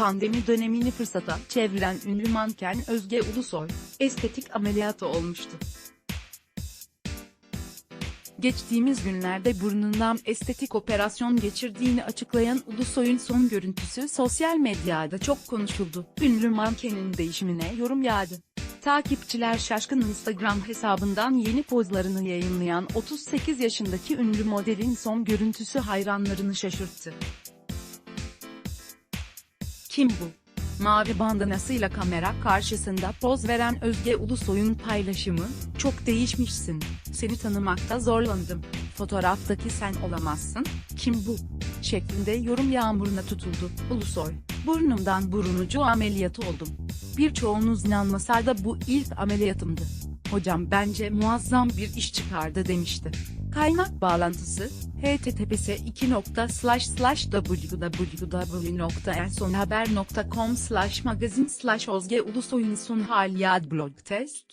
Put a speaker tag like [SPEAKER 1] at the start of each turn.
[SPEAKER 1] Pandemi dönemini fırsata çeviren ünlü manken Özge Ulusoy, estetik ameliyatı olmuştu. Geçtiğimiz günlerde burnundan estetik operasyon geçirdiğini açıklayan Ulusoy'un son görüntüsü sosyal medyada çok konuşuldu. Ünlü mankenin değişimine yorum yağdı. Takipçiler şaşkın Instagram hesabından yeni pozlarını yayınlayan 38 yaşındaki ünlü modelin son görüntüsü hayranlarını şaşırttı. Kim bu? Mavi bandanasıyla kamera karşısında poz veren Özge Ulusoy'un paylaşımı, çok değişmişsin, seni tanımakta zorlandım, fotoğraftaki sen olamazsın, kim bu? şeklinde yorum yağmuruna tutuldu. Ulusoy, burnumdan burun ucu ameliyatı oldum. Birçoğunuz inanmasa da bu ilk ameliyatımdı. Hocam bence muazzam bir iş çıkardı demişti. Kaynak bağlantısı, https www.ensonhaber.com magazin slash ozge ulusoyun son haliyat blog test